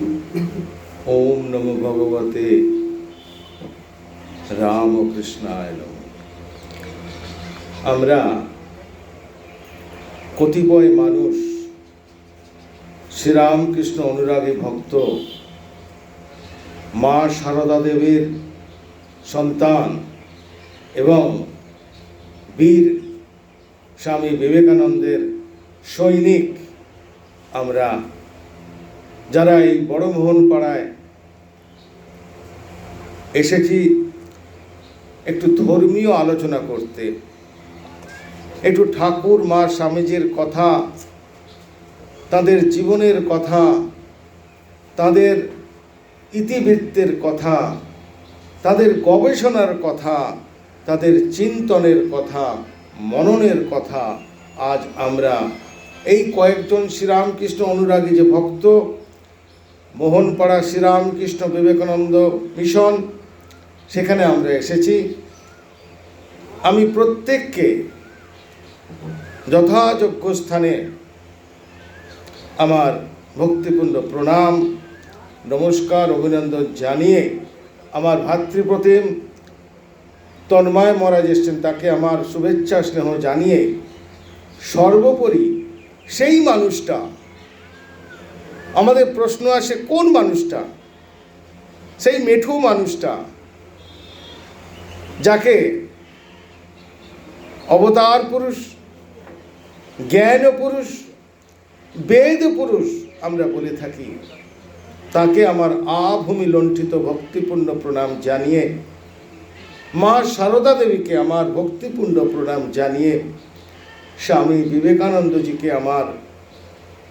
ওম নম ভগবতে রামকৃষ্ণায় নম। আমরা কতিপয় মানুষ শ্রীরামকৃষ্ণ অনুরাগী ভক্ত, মা সারদা দেবীর সন্তান এবং বীর স্বামী বিবেকানন্দের সৈনিক আমরা যারা এই বড়মোহন পাড়ায় এসেছি, একটু ধর্মীয় আলোচনা করতে, একটু ঠাকুর মা স্বামীজির কথা, তাদের জীবনের কথা, তাদের ইতিবৃত্তের কথা, তাদের গবেষণার কথা, তাদের চিন্তনের কথা, মননের কথা আজ আমরা এই কয়েকজন শ্রীরামকৃষ্ণ অনুরাগী যে ভক্ত মোহনপাড়া শ্রীরামকৃষ্ণ বিবেকানন্দ মিশন, সেখানে আমরা এসেছি। আমি প্রত্যেককে যথাযোগ্য স্থানে আমার ভক্তিপূর্ণ প্রণাম, নমস্কার, অভিনন্দন জানিয়ে আমার ভাতৃপ্রতিম তন্ময় মহারাজ এসছেন, তাকে আমার শুভেচ্ছা, স্নেহ জানিয়ে সর্বোপরি সেই মানুষটা আমাদের প্রশ্ন আসে, কোন মানুষটা? সেই মেঠু মানুষটা যাকে অবতার পুরুষ, জ্ঞান পুরুষ, বেদ পুরুষ আমরা বলে থাকি, তাকে আমার আভূমি লণ্ঠিত ভক্তিপূর্ণ প্রণাম জানিয়ে, মা সারদা দেবীকে আমার ভক্তিপূর্ণ প্রণাম জানিয়ে, স্বামী বিবেকানন্দজিকে আমার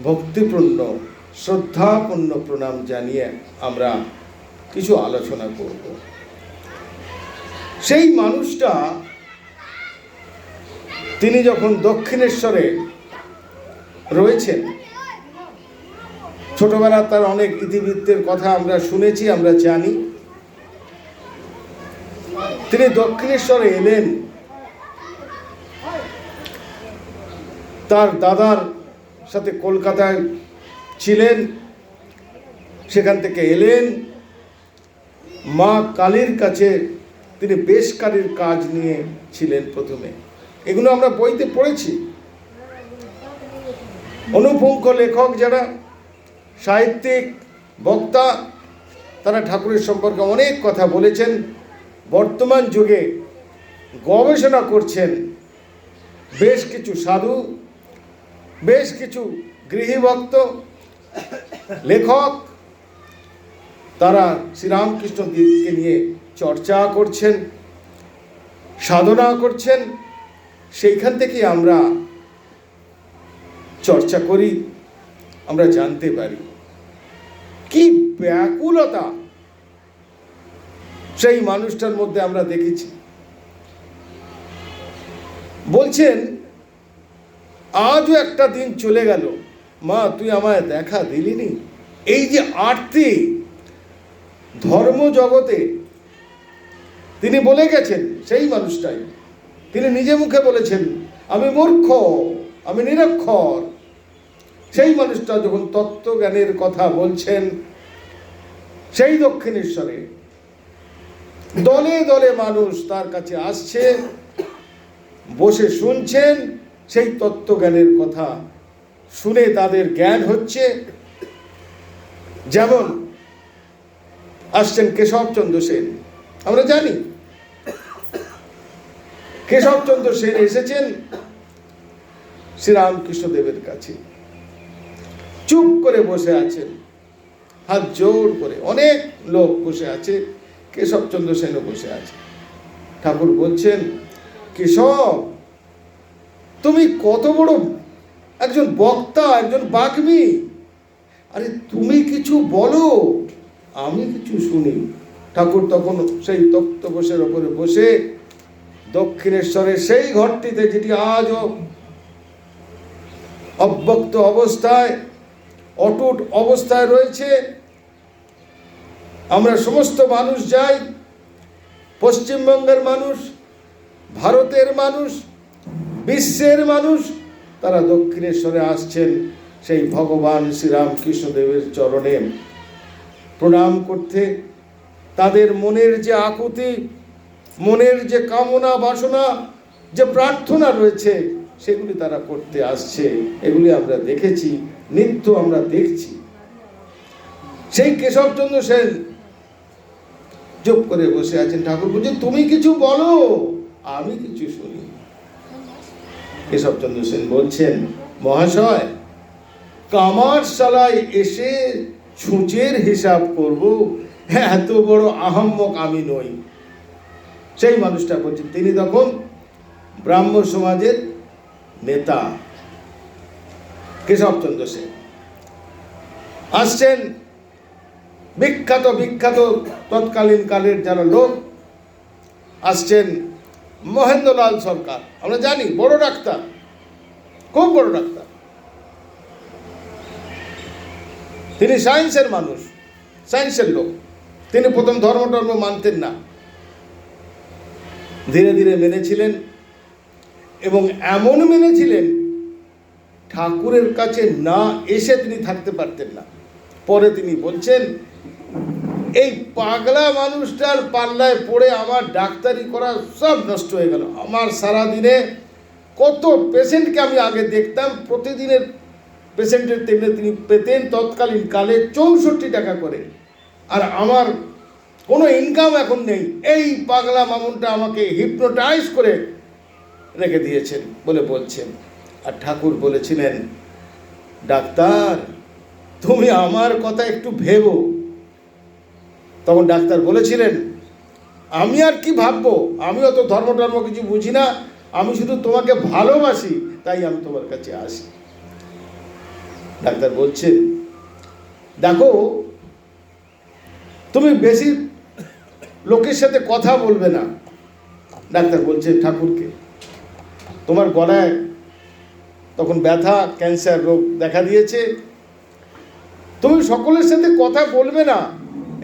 ভক্তিপূর্ণ শ্রদ্ধাপূর্ণ প্রণাম জানিয়ে আমরা কিছু আলোচনা করব। সেই মানুষটা তিনি যখন দক্ষিণেশ্বরে রয়েছেন ছোটবেলা তার অনেক ইতিবৃত্তের কথা আমরা শুনেছি, আমরা জানি। তিনি দক্ষিণেশ্বরে এলেন। তার দাদার সাথে কলকাতায় ছিলেন, সেখান থেকে এলেন। মা কালীর কাছে তিনি বেশ কালীর কাজ নিয়ে ছিলেন প্রথমে। এগুলো আমরা বইতে পড়েছি। অনুপুঙ্খ লেখক যারা, সাহিত্যিক, বক্তা, তারা ঠাকুরের সম্পর্কে অনেক কথা বলেছেন। বর্তমান যুগে গবেষণা করছেন বেশ কিছু সাধু, বেশ কিছু গৃহীভক্ত লেখক, তারা শ্রীরামকৃষ্ণ দ্বীপকে নিয়ে চর্চা করছেন, সাধনা করছেন, সেইখান থেকে আমরা চর্চা করি, আমরা জানতে পারি। কি ব্যাকুলতা! সেই মানুষটার মধ্যে আমরা দেখেছি। বলছেন, আজও একটা দিন চলে গেল। মা, তুই আমায় দেখা দিলিনি? এই যে আরতি ধর্ম জগতে তিনি বলে গেছেন, সেই মানুষটাই। তিনি নিজে মুখে বলেছেন, আমি মূর্খ, আমি নিরক্ষর। সেই মানুষটা যখন তত্ত্বজ্ঞানের কথা বলছেন, সেই দক্ষিণেশ্বরে দলে দলে মানুষ তার কাছে আসছে, বসে শুনছেন, সেই তত্ত্বজ্ঞানের কথা শুনে তাদের জ্ঞান হচ্ছে। যেমন আসছেন কেশবচন্দ্র সেন। আমরা জানি কেশবচন্দ্র সেন এসেছেন শ্রীরামকৃষ্ণ দেবের কাছে। চুপ করে বসে আছেন। হাত জোর করে অনেক লোক বসে আছে, কেশবচন্দ্র সেনও বসে আছে। ঠাকুর বলছেন, কেশব, তুমি কত বড় একজন বক্তা, একজন বাগ্মী। আরে তুমি কিছু বলো, আমি কিছু শুনি। ঠাকুর তখন সেই তক্তপোষের ওপরে বসে দক্ষিণেশ্বরের সেই ঘরটিতে যেটি আজও অব্যক্ত অবস্থায়, অটুট অবস্থায় রয়েছে, আমরা সমস্ত মানুষ যাই, পশ্চিমবঙ্গের মানুষ, ভারতের মানুষ, বিশ্বের মানুষ তারা দক্ষিণেশ্বরে আসছেন সেই ভগবান শ্রীরামকৃষ্ণদেবের চরণে। প্রণাম করতে তাদের মনের যে আকুতি, মনের যে কামনা, বাসনা, যে প্রার্থনা রয়েছে, সেগুলি তারা করতে আসছে। এগুলি আমরা দেখেছি, নিত্য আমরা দেখছি। সেই কেশবচন্দ্র সেন চুপ করে বসে আছেন ঠাকুর বলছেন তুমি কিছু বলো, আমি কিছু শুনি। কেশবচন্দ্র সেন বলছেন, মহাশয়, কামার শালায় এসে ছুঁচের হিসাব করব, এত বড় আহম্মক আমি নই। সেই মানুষটা বলছেন, তিনি তখন ব্রাহ্ম সমাজের নেতা। কেশবচন্দ্র সেন আসছেন, বিখ্যাত বিখ্যাত, তৎকালীন কালের যারা লোক, আসছেন মহেন্দ্রলাল সরকার। আমরা জানি, বড় ডাক্তার। খুব বড় ডাক্তার। তিনি সায়েন্সের মানুষ, সায়েন্সের লোক। তিনি প্রথম ধর্ম টর্ম মানতেন না। ধীরে ধীরে মেনেছিলেন এবং এমন মেনেছিলেন, ঠাকুরের কাছে না এসে তিনি থাকতে পারতেন না। পরে তিনি বলছেন এই পাগলা মানুষটার পাল্লায় পড়ে আমার ডাক্তারি করা সব নষ্ট হয়ে গেল। আমার সারা দিনে কত পেশেন্টকে আমি আগে দেখতাম, প্রতিদিনের পেশেন্টের তেমনি তিনি পেতেন, তৎকালীন কালে চৌষট্টি টাকা করে। আর আমার কোনো ইনকাম এখন নেই। এই পাগলা মামুনটা আমাকে হিপনোটাইজ করে রেখে দিয়েছেন বলে বলছেন। আর ঠাকুর বলেছিলেন, ডাক্তার, তুমি আমার কথা একটু ভেবো। তখন ডাক্তার বলেছিলেন, আমি আর কি ভাববো? আমিও তো ধর্ম টর্ম কিছু বুঝি না, আমি শুধু তোমাকে ভালোবাসি, তাই আমি তোমার কাছে আসি। ডাক্তার বলছেন, দেখো, তুমি বেশি লোকের সাথে কথা বলবে না। ডাক্তার বলছে ঠাকুরকে, তোমার গলায় তখন ব্যথা, ক্যান্সার রোগ দেখা দিয়েছে। তুমি সকলের সাথে কথা বলবে না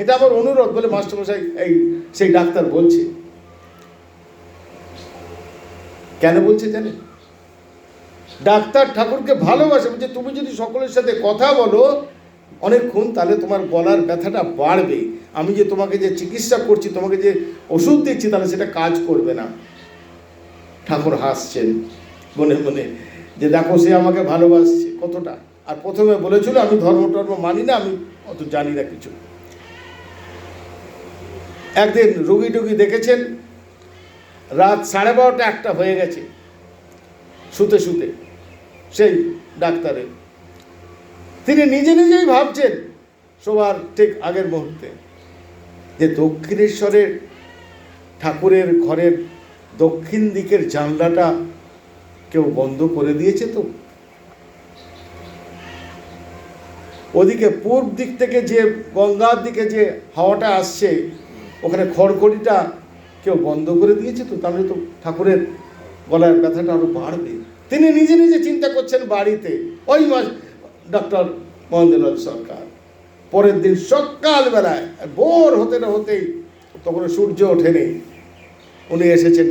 এটা আমার অনুরোধ বলে মাস্টারমশাই এই, সেই ডাক্তার বলছে। কেন বলছে জানেন ডাক্তার ঠাকুরকে ভালোবাসে, বলছে, তুমি যদি সকলের সাথে কথা বলো অনেকক্ষণ তাহলে তোমার গলার ব্যথাটা বাড়বে। আমি যে তোমাকে যে চিকিৎসা করছি, তোমাকে যে ওষুধ দিচ্ছি, তাহলে সেটা কাজ করবে না। ঠাকুর হাসছেন মনে মনে, যে দেখো, সে আমাকে ভালোবাসছে কতটা। আর প্রথমে বলেছিল, আমি ধর্ম টর্ম মানি না, আমি অত জানি না কিছু। একদিন রুগী টুগি দেখেছেন? রাত সাড়ে বারোটা একটা হয়ে গেছে। শুতে শুতে সেই ডাক্তারের। তিনি নিজে নিজেই ভাবছেন সবার ঠিক আগের মুহূর্তে যে দক্ষিণেশ্বরের ঠাকুরের ঘরের দক্ষিণ দিকের জানলাটা কেউ বন্ধ করে দিয়েছে তো? ওদিকে পূর্ব দিক থেকে যে গঙ্গার দিকে যে হাওয়াটা আসছে ওখানে খড়খড়িটা কেউ বন্ধ করে দিয়েছে তো, তাহলে তো ঠাকুরের গলায় ব্যথাটা আরও বাড়বে। তিনি নিজে নিজে চিন্তা করছেন বাড়িতে। ওই মাস ডক্টর মহেন্দ্রলাল সরকার, পরের দিন সকালবেলায়, ভোর হতে না হতেই তখন সূর্য ওঠেনি। উনি এসেছেন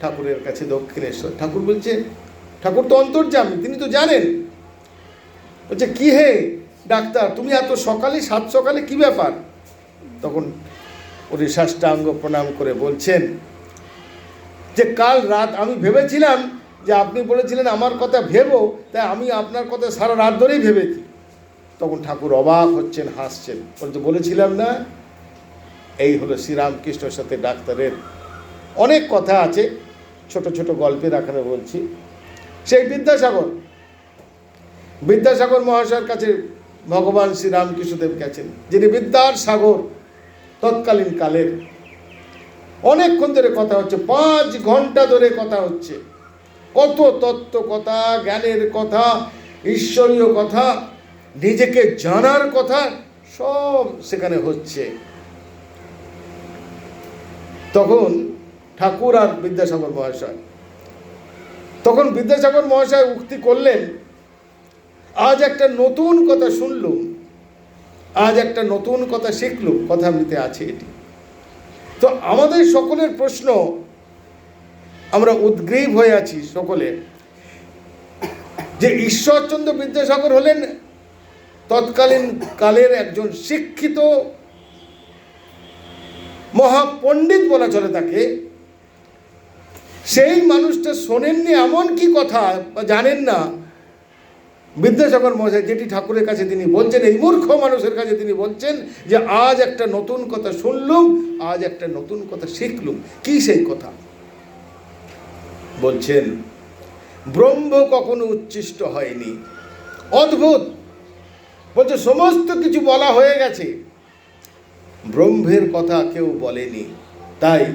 ঠাকুরের কাছে দক্ষিণেশ্বর। ঠাকুর বলছে, ঠাকুর তো অন্তর্যামী, তিনি তো জানেন। বলছে, কি হে ডাক্তার, তুমি এত সকালে, সাত সকালে কি ব্যাপার? তখন উনি সাষ্টাঙ্গ প্রণাম করে বলছেন, যে কাল রাত আমি ভেবেছিলাম যে আপনি বলেছিলেন আমার কথা ভেবো, তাই আমি আপনার কথা সারা রাত ধরেই ভেবেছি। তখন ঠাকুর অবাক হচ্ছেন, হাসছেন। বলতে বলেছিলাম না? এই হলো শ্রীরামকৃষ্ণের সাথে ডাক্তারের অনেক কথা আছে, ছোট ছোট গল্পের আকারে বলছি। সেই বিদ্যাসাগর বিদ্যাসাগর মহাশয়ের কাছে ভগবান শ্রীরামকৃষ্ণদেব গেছেন, যিনি বিদ্যার সাগর তৎকালীন কালের। অনেকক্ষণ ধরে কথা হচ্ছে, পাঁচ ঘণ্টা ধরে কথা হচ্ছে। কত তত্ত্ব কথা, জ্ঞানের কথা, ঈশ্বরীয় কথা, নিজেকে জানার কথা, সব সেখানে হচ্ছে। তখন ঠাকুর আর বিদ্যাসাগর মহাশয়, তখন বিদ্যাসাগর মহাশয় উক্তি করলেন, আজ একটা নতুন কথা শুনলুম। আজ একটা নতুন কথা শিখলুম কথামৃতে আছে এটি। তো আমাদের সকলের প্রশ্ন, আমরা উদ্গ্রীব হয়ে আছি সকলে, যে ঈশ্বরচন্দ্র বিদ্যাসাগর হলেন তৎকালীন কালের একজন শিক্ষিত মহাপণ্ডিত বলা চলে তাকে, সেই মানুষটা শোনেননি এমন কি কথা বা জানেন না বিদ্যাসাগর মহাশয় যেটি ঠাকুরের কাছে তিনি বলছেন, এই মূর্খ মানুষের কাছে তিনি বলছেন যে, আজ একটা নতুন কথা শুনলুম, আজ একটা নতুন কথা শিখলুম। কি সেই কথা? বলছেন, ব্রহ্ম কখনো উচ্ছিষ্ট হয়নি। অদ্ভুত! বলছে, সমস্ত কিছু বলা হয়ে গেছে। ব্রহ্মের কথা কেউ বলেনি। তাই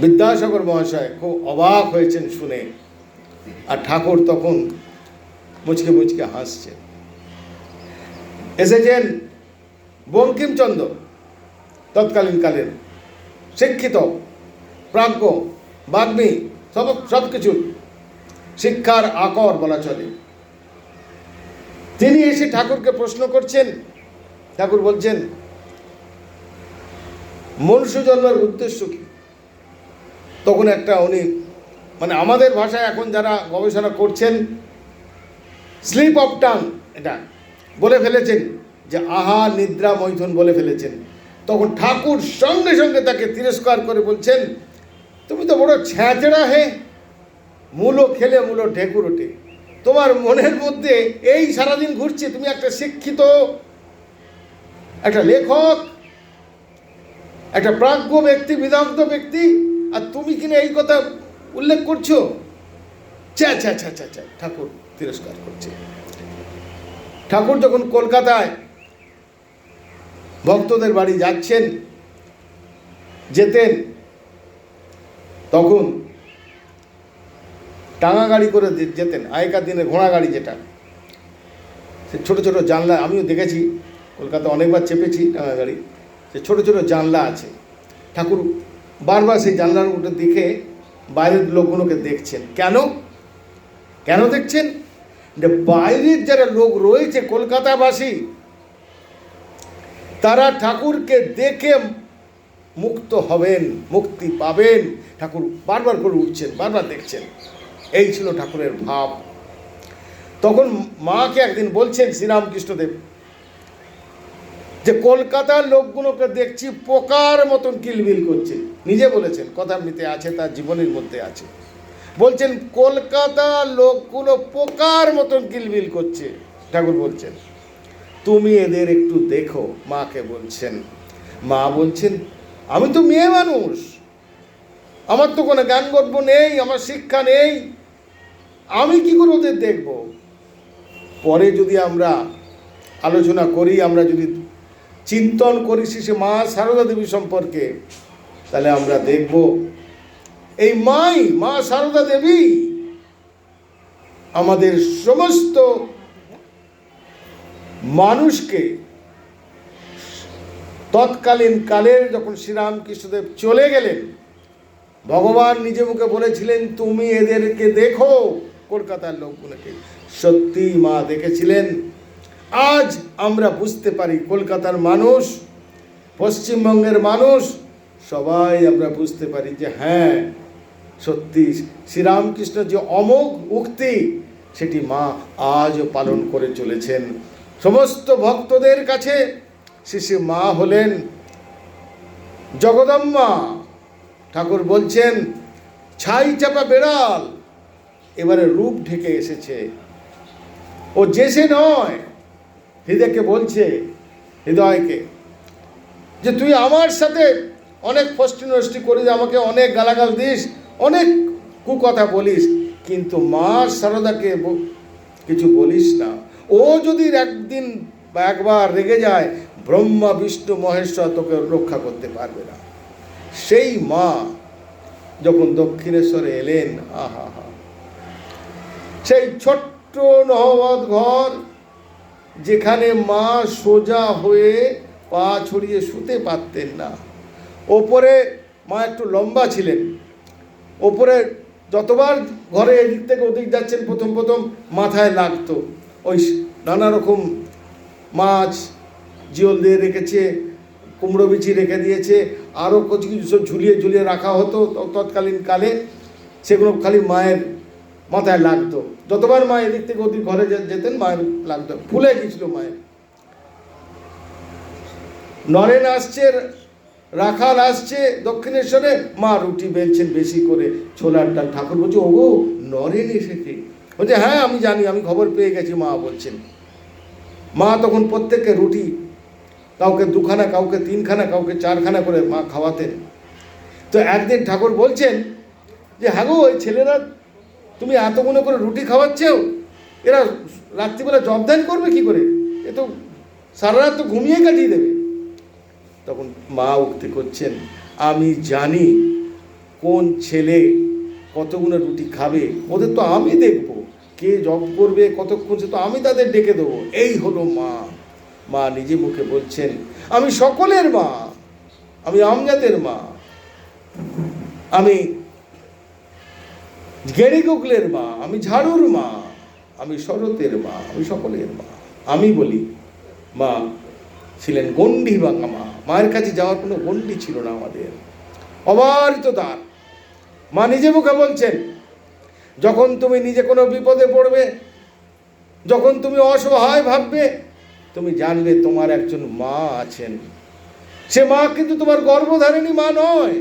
বিদ্যাসাগর মহাশয় খুব অবাক হয়েছেন শুনে। আর ঠাকুর তখন মুচকে মুচকে হাসছে। এসেছেন বঙ্কিমচন্দ্র, তৎকালীন কালের শিক্ষিত, প্রাজ্ঞ, বাগ্মী, সব সব কিছু শিক্ষার আকর বলা চলে। তিনি এসে ঠাকুরকে প্রশ্ন করছেন, ঠাকুর বলছেন, মনুষ্য জন্মের উদ্দেশ্য কি? তখন একটা উনি মানে আমাদের ভাষায় এখন যারা গবেষণা করছেন, স্লিপ অফ টাং, এটা বলে ফেলেছেন যে আহা নিদ্রা মৈথুন বলে ফেলেছেন। তখন ঠাকুর সঙ্গে সঙ্গে তাকে তিরস্কার করে বলছেন, তুমি তো বড় ছ্যাঁচড়া হে, মূলো খেলে মূলো ঢেকুর ওঠে। তোমার মনের মধ্যে এই সারাদিন ঘুরছে, তুমি একটা শিক্ষিত, একটা লেখক, একটা প্রাজ্ঞ ব্যক্তি, বিদগ্ধ ব্যক্তি, আর তুমি কিনা এই কথা উল্লেখ করছ? চা চা চা চা চা ঠাকুর তিরস্কার করছে। ঠাকুর যখন কলকাতায় ভক্তদের বাড়ি যাচ্ছেন, যেতেন, তখন টাঙা গাড়ি করে যেতেন, আগেকার দিনে ঘোড়া গাড়ি যেটা, সে ছোটো ছোটো জানলা, আমিও দেখেছি, কলকাতা অনেকবার চেপেছি টাঙা গাড়ি, সে ছোটো ছোটো জানলা আছে। ঠাকুর বারবার সেই জানলার উঠে দেখে বাইরের লোকগুলোকে দেখছেন। কেন? কেন দেখছেন? যে বাইরের যারা লোক রয়েছে কলকাতাবাসী, তারা ঠাকুরকে দেখে মুক্ত হবেন, মুক্তি পাবেন। ঠাকুর বারবার করে উঠছেন, বারবার দেখছেন। এই ছিল ঠাকুরের ভাব। তখন মাকে একদিন বলছেন শ্রীরামকৃষ্ণদেব, যে কলকাতার লোকগুলোকে দেখছি পোকার মতন কিলবিল করছে। নিজে বলেছেন কথার মিতে আছে, তার জীবনের মধ্যে আছে। বলছেন কলকাতার লোকগুলো পোকার মতন কিলবিল করছে। ঠাকুর বলছেন, তুমি এদের একটু দেখো। মাকে বলছেন, মা বলছেন, আমি তো মেয়ে মানুষ। আমার তো কোনো জ্ঞান গর্ব নেই, আমার শিক্ষা নেই। আমি কি করে ওদের দেখব? পরে যদি আমরা আলোচনা করি, আমরা যদি চিন্তন করি শেষে মা সারদা দেবী সম্পর্কে তাহলে আমরা দেখব। এই মাই, মা সারদা দেবী, আমাদের সমস্ত মানুষকে তৎকালীন কালের যখন শ্রীরামকৃষ্ণদেব চলে গেলেন, ভগবান নিজে মুখে বলেছিলেন, তুমি এদেরকে দেখো। কলকাতার লোকগুলোকে সত্যি মা দেখেছিলেন। আজ আমরা বুঝতে পারি কলকাতার মানুষ, পশ্চিমবঙ্গের মানুষ সবাই আমরা বুঝতে পারি যে হ্যাঁ সত্যি শ্রীরামকৃষ্ণ যে অমোঘ উক্তি, সেটি মা আজও পালন করে চলেছেন। সমস্ত ভক্তদের কাছে শিশু মা হলেন। জগদম্মা ঠাকুর বলছেন, ছাই চাপা বেড়াল। এবারে রূপ ঢেকে এসেছে। ও যে সে নয়, হৃদয়কে বলছে, হৃদয়কে, যে তুই আমার সাথে অনেক ফষ্টি নষ্টি করিস, আমাকে অনেক গালাগাল দিস, অনেক কুকথা বলিস, কিন্তু মা সারদাকে কিছু বলিস না। ও যদি একদিন বা একবার রেগে যায়, ব্রহ্মা, বিষ্ণু, মহেশ্বর তোকে রক্ষা করতে পারবে না। সেই মা যখন দক্ষিণেশ্বরে এলেন, আহা, হা। সেই ছোট্ট নহবত ঘর, যেখানে মা সোজা হয়ে পা ছড়িয়ে শুতে পারতেন না। ওপরে মা একটু লম্বা ছিলেন। ওপরে যতবার ঘরে এদিক থেকে ওদিক যাচ্ছেন, প্রথম প্রথম মাথায় লাগতো। ওই নানা রকম মাছ, জিওল দিয়ে রেখেছে, কুমড়ো বিচি রেখে দিয়েছে আরও কিছু কিছু সব ঝুলিয়ে ঝুলিয়ে রাখা হতো তৎকালীন কালে। সেগুলো খালি মায়ের মাথায় লাগতো। যতবার মা এদিক থেকে ওদিক ঘরে যেতেন, মায়ের লাগতো। ফুলে গেছিল মায়ের। নরেন আসছে রাখাল আসছে দক্ষিণেশ্বরে, মা রুটি বেলছেন বেশি করে, ছোলার ডাল, ঠাকুর বলছে, ওগো, নরেন এসেছে। বলছে হ্যাঁ আমি জানি, আমি খবর পেয়ে গেছি, মা বলছেন। মা তখন প্রত্যেককে রুটি, কাউকে দুখানা, কাউকে তিনখানা, কাউকে চারখানা করে মা খাওয়াতেন। তো একদিন ঠাকুর বলছেন যে হ্যাঁ গো, ওই ছেলেরা তুমি এতগুলো করে রুটি খাওয়াচ্ছেও এরা রাত্রিবেলা জবদান করবে কি করে? এ তো সারা রাত তো ঘুমিয়ে কাটিয়ে দেবে। তখন মা উক্তি করছেন, আমি জানি কোন ছেলে কতগুলো রুটি খাবে, ওদের তো আমি দেখব, কে জব করবে কতক্ষণ, সে তো আমি তাদের ডেকে দেবো। এই হলো মা। মা নিজে মুখে বলছেন, আমি সকলের মা, আমি আমজাদের মা, আমি গেড়ি গুগলের মা, আমি ঝাড়ুর মা, আমি শরতের মা, আমি সকলের মা। আমি বলি, মা ছিলেন গণ্ডি ভাঙা মা মায়ের কাছে যাওয়ার কোনো গণ্ডি ছিল না আমাদের। অবারিত দ্বার। মা নিজে মুখে বলছেন, যখন তুমি নিজে কোনো বিপদে পড়বে, যখন তুমি অসহায় ভাববে, তুমি জানবে তোমার একজন মা আছেন। সে মা কিন্তু তোমার গর্ভধারিণী মা নয়।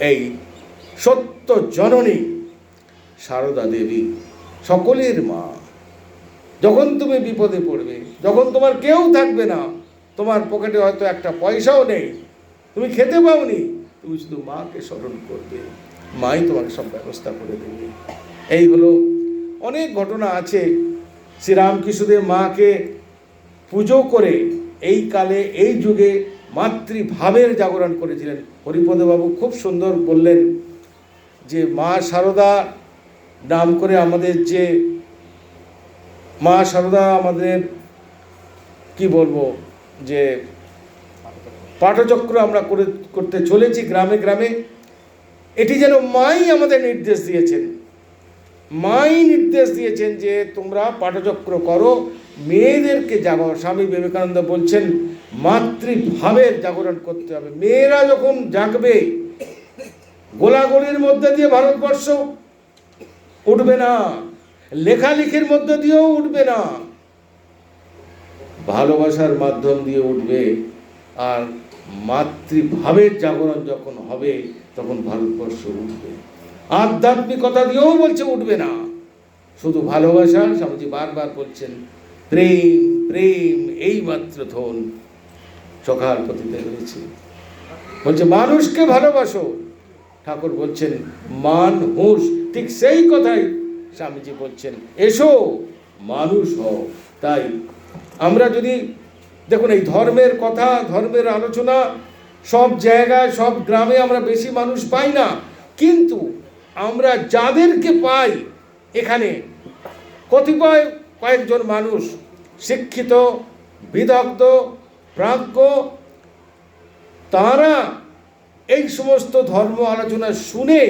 এই সত্য জননী সারদা দেবী সকলের মা। যখন তুমি বিপদে পড়বে, যখন তোমার কেউ থাকবে না তোমার পকেটে হয়তো একটা পয়সাও নেই। তুমি খেতে পাওনি। তুমি শুধু মাকে স্মরণ করবে। মাই তোমাকে সব ব্যবস্থা করে দেবে। এই হলো অনেক ঘটনা আছে। শ্রীরামকৃষ্ণদেব মাকে পুজো করে এই কালে, এই যুগে মাতৃভাবের জাগরণ করেছিলেন। হরিপদবাবু খুব সুন্দর বললেন যে, মা সারদা, নাম করে আমাদের যে, মা সারদা আমাদের, কি বলব যে পাঠচক্র আমরা করে, করতে চলেছি গ্রামে গ্রামে, এটি যেন মাই আমাদের নির্দেশ দিয়েছেন। মাই নির্দেশ দিয়েছেন যে তোমরা পাঠচক্র করো, মেয়েদেরকে জাগো স্বামী বিবেকানন্দ বলছেন, মাতৃভাবের জাগরণ করতে হবে। মেয়েরা যখন জাগবে, গোলাগুলির মধ্যে দিয়ে ভারতবর্ষ উঠবে না, লেখালেখির মধ্যে দিয়েও উঠবে না। ভালোবাসার মাধ্যম দিয়ে উঠবে আর মাতৃভাবের জাগরণ যখন হবে, তখন ভারতবর্ষ উঠবে। আধ্যাত্মিকতা দিয়েও বলছে উঠবে না। শুধু ভালোবাসা, স্বামীজি বারবার বলছেন, প্রেম প্রেম, এই মাত্র ধন চোখার পতিতে রয়েছে। বলছে, মানুষকে ভালোবাসো। ঠাকুর বলছেন, মান হুঁশ, ঠিক সেই কথাই স্বামীজি বলছেন, এসো, মানুষ হও, তাই আমরা যদি, দেখুন, এই ধর্মের কথা, ধর্মের আলোচনা, সব জায়গায়, সব গ্রামে আমরা বেশি মানুষ পাই না। কিন্তু আমরা যাদেরকে পাই এখানে, কতিপয় কয়েকজন মানুষ, শিক্ষিত, বিদগ্ধ, প্রাজ্ঞ, তারা এই সমস্ত ধর্ম আলোচনা শুনে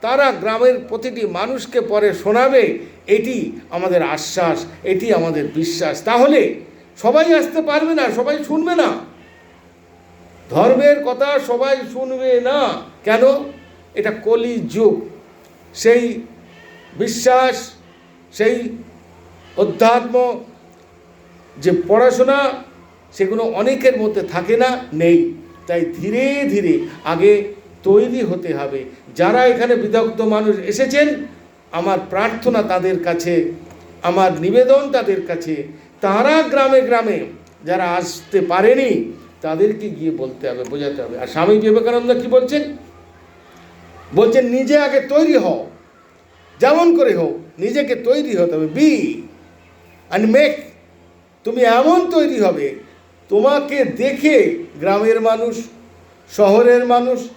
তারা গ্রামের প্রতিটি মানুষকে পরে শোনাবে। এটি আমাদের আশ্বাস, এটি আমাদের বিশ্বাস। তাহলে সবাই আসতে পারবে না, সবাই শুনবে না। ধর্মের কথা সবাই শুনবে না। কেন? এটা কলি যুগ। সেই বিশ্বাস, সেই অধ্যাত্ম, যে পড়াশোনা, সেগুলো অনেকের মধ্যে থাকে না, নেই। তাই ধীরে ধীরে আগে তৈরি হতে হবে। যারা এখানে বিদগ্ধ মানুষ এসেছেন আমার প্রার্থনা তাদের কাছে, আমার নিবেদন তাদের কাছে। তারা গ্রামে গ্রামে যারা আসতে পারেনি, তাদেরকে গিয়ে বলতে হবে, বোঝাতে হবে। আর স্বামী বিবেকানন্দ কি বলছেন? বলছেন, নিজে আগে তৈরি হও। যেমন করে হোক, নিজেকে তৈরি হতে হবে। বি অ্যান্ড মেক তুমি এমন তৈরি হবে, তোমাকে দেখে গ্রামের মানুষ, শহরের মানুষ,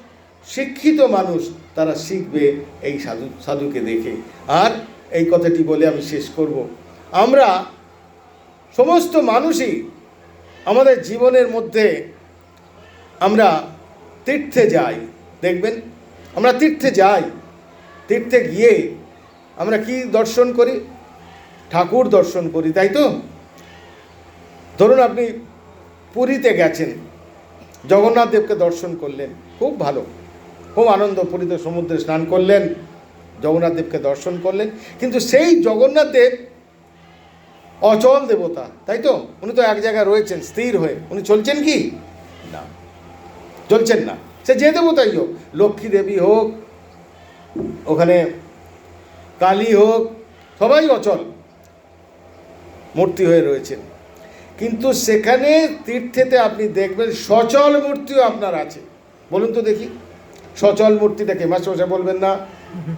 শিক্ষিত মানুষ তারা শিখবে এই সাধু, সাধুকে দেখে। আর এই কথাটি বলে আমি শেষ করব। আমরা সমস্ত মানুষই আমাদের জীবনের মধ্যে আমরা তীর্থে যাই। দেখবেন, আমরা তীর্থে যাই। তীর্থে গিয়ে আমরা কি দর্শন করি? ঠাকুর দর্শন করি, তাই তো? ধরুন আপনি পুরীতে গেছেন জগন্নাথ দেবকে দর্শন করলেন, খুব ভালো। খুব আনন্দ পুরীতে সমুদ্রে স্নান করলেন জগন্নাথ দেবকে দর্শন করলেন। কিন্তু সেই জগন্নাথ দেব অচল দেবতা তাই তো? উনি তো এক জায়গায় রয়েছেন স্থির হয়ে। উনি চলছেন কি? না। চলছেন না। সে যে দেবতাই হোক লক্ষ্মী দেবী হোক ওখানে কালী হোক সবাই অচল মূর্তি হয়ে রয়েছেন। কিন্তু সেখানে তীর্থেতে আপনি দেখবেন সচল মূর্তিও আপনার আছে। বলুন তো দেখি। সচল মূর্তিটাকে মাস্টারমশাই বলবেন না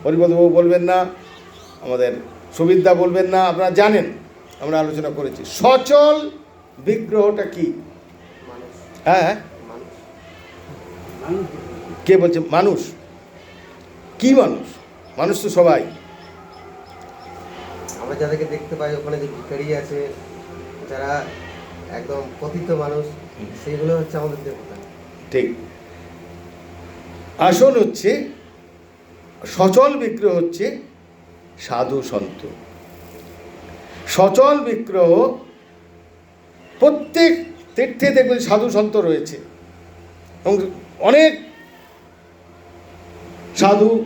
হরিপদবাবু বলবেন না আমাদের সুবিদ্যা বলবেন না আপনারা জানেন আমরা আলোচনা করেছি। সচল বিগ্রহটা কি? হ্যাঁ হ্যাঁ। কে বলছে? মানুষ। কি মানুষ? মানুষ তো সবাই। আমরা যাদেরকে দেখতে পাই ওখানে যে ভিখারি আছে যারা একদম পতিত মানুষ সেগুলো হচ্ছে আমাদের দেবতা। ঠিক। আসল হচ্ছে, সচল বিগ্রহ হচ্ছে সাধু সন্ত। সচল বিগ্রহ, প্রত্যেক তীর্থে দেখবেন সাধু সন্ত রয়েছে। এবং অনেক সাধু,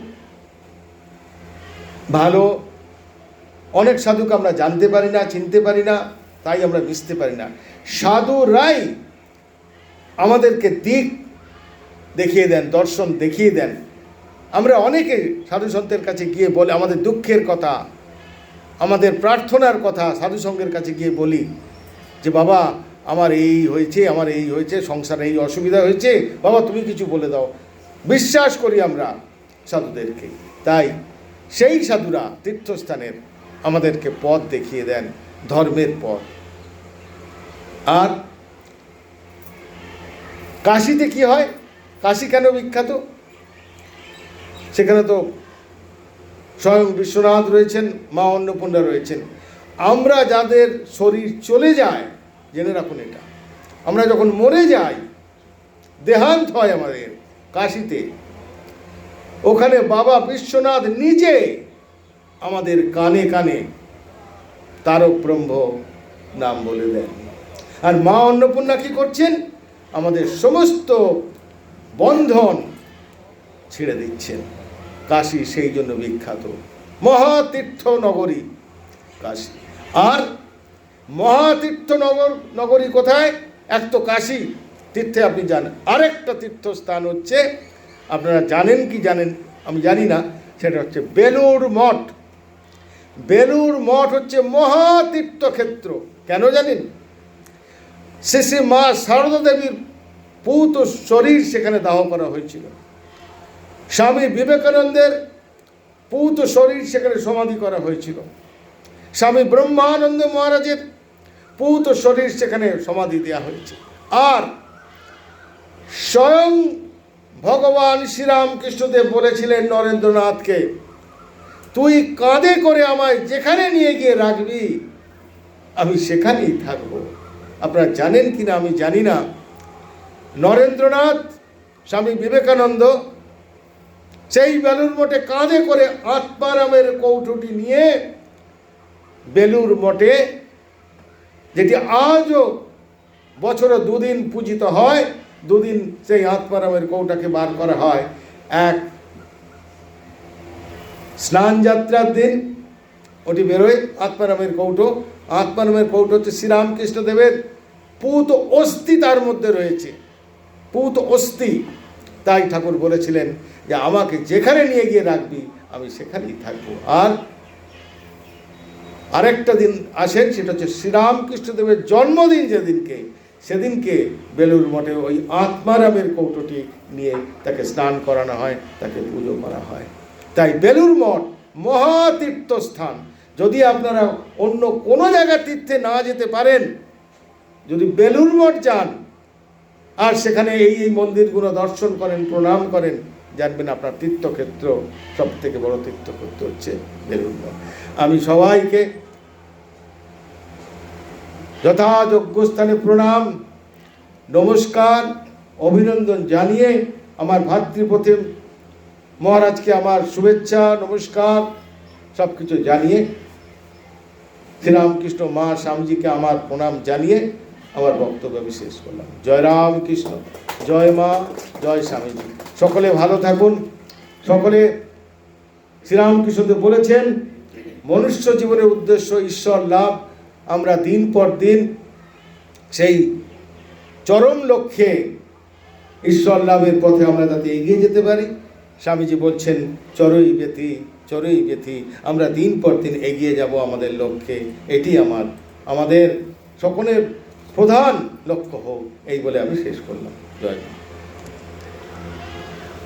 ভালো, অনেক সাধুকে আমরা জানতে পারি না, চিনতে পারি না, তাই আমরা মিশতে পারি না। সাধুরাই আমাদেরকে দিক দেখিয়ে দেন, দর্শন দেখিয়ে দেন। আমরা অনেকে সাধু সন্তের কাছে গিয়ে বলে, আমাদের দুঃখের কথা, আমাদের প্রার্থনার কথা সাধু সঙ্গের কাছে গিয়ে বলি যে, বাবা, আমার এই হয়েছে, আমার এই হয়েছে, সংসারে এই অসুবিধা হয়েছে, বাবা, তুমি কিছু বলে দাও। বিশ্বাস করি আমরা সাধুদেরকে। তাই সেই সাধুরা তীর্থস্থানের আমাদেরকে পথ দেখিয়ে দেন, ধর্মের পথ। আর কাশিতে কি হয়? কাশি কেন বিখ্যাত? সেখানে তো স্বয়ং বিশ্বনাথ রয়েছেন, মা অন্নপূর্ণা রয়েছেন। আমরা যাদের শরীর চলে যায়, জেনে রাখুন এটা। আমরা যখন মরে যাই, দেহান্ত হয় আমাদের কাশিতে। ওখানে বাবা বিশ্বনাথ নিজে আমাদের কানে কানে তারক ব্রহ্ম নাম বলে দেন। আর মা অন্নপূর্ণা কি করছেন? আমাদের সমস্ত বন্ধন ছেড়ে দিচ্ছেন। কাশী সেই জন্য বিখ্যাত। মহাতীর্থ নগরী কাশী। আর মহাতীর্থ নগর নগরী কোথায়? এক তো কাশী, তীর্থে আপনি জানেন আরেকটা তীর্থস্থান হচ্ছে, আপনারা জানেন কি জানেন, আমি জানি না, সেটা হচ্ছে বেলুর মঠ। বেলুর মঠ হচ্ছে মহাতীর্থক্ষেত্র। কেন জানেন? শেষে মা সারদা দেবীর পূত শরীর সেখানে দাহ করা হয়েছিল। স্বামী বিবেকানন্দের পূত শরীর সেখানে সমাধি করা হয়েছিল। স্বামী ব্রহ্মানন্দ মহারাজের পূত শরীর সেখানে সমাধি দেওয়া হয়েছে। আর স্বয়ং ভগবান শ্রীরামকৃষ্ণদেব বলেছিলেন নরেন্দ্রনাথকে, তুই কাঁধে করে আমায় যেখানে নিয়ে গিয়ে রাখবি, আমি সেখানেই থাকব। আপনারা জানেন কি না আমি জানি না। নরেন্দ্রনাথ, স্বামী বিবেকানন্দ, সেই বেলুর মঠে কাঁধে করে আত্মারামের কৌটুটি নিয়ে বেলুর মঠে, যেটি আজও বছরে দুদিন পূজিত হয়, দুদিন সেই আত্মারামের কৌটাকে বার করা হয়। এক স্নান যাত্রার দিন ওটি বেরোয় আত্মারামের কৌটো। আত্মারামের কৌটো হচ্ছে শ্রীরামকৃষ্ণ দেবের পুত অস্থি তার মধ্যে রয়েছে। পুত অস্থি। তাই ঠাকুর বলেছিলেন যে, আমাকে যেখানে নিয়ে গিয়ে রাখবি, আমি সেখানেই থাকব। আর আরেকটা দিন আসেন, সেটা হচ্ছে শ্রীরামকৃষ্ণদেবের জন্মদিন যেদিনকে, সেদিনকে বেলুর মঠে ওই আত্মারামের কৌটোটি নিয়ে তাকে স্নান করানো হয়, তাকে পুজো করা হয়। তাই বেলুর মঠ মহাতীর্থস্থান। যদি আপনারা অন্য কোনো জায়গার তীর্থে না যেতে পারেন, যদি বেলুর মঠ যান আর সেখানে এই এই মন্দিরগুলো দর্শন করেন, প্রণাম করেন, জানবেন আপনার তীর্থক্ষেত্র সব থেকে বড় তীর্থক্ষেত্র হচ্ছে মঠ আমি সবাইকে যথাযোগ্য স্থানে প্রণাম, নমস্কার, অভিনন্দন জানিয়ে আমার ভাতৃপ্রতিম মহারাজকে আমার শুভেচ্ছা, নমস্কার সব কিছু জানিয়ে শ্রীরামকৃষ্ণ মা স্বামীজিকে আমার প্রণাম জানিয়ে আমার বক্তব্য আমি শেষ করলাম। জয় রামকৃষ্ণ। জয় মা, জয় স্বামীজি। সকলে ভালো থাকুন। সকলে শ্রীরামকৃষ্ণদেব বলেছেন, মনুষ্য জীবনের উদ্দেশ্য ঈশ্বর লাভ। আমরা দিন পর দিন সেই চরম লক্ষ্যে ঈশ্বর লাভের পথে আমরা তাতে এগিয়ে যেতে পারি। স্বামীজি বলছেন, চরই ব্যথি চরই ব্যথি। আমরা দিন পর দিন এগিয়ে যাব আমাদের লক্ষ্যে। এটি আমার, আমাদের সকলের প্রধান লক্ষ্য হোক এই বলে আমি শেষ করলাম জয়।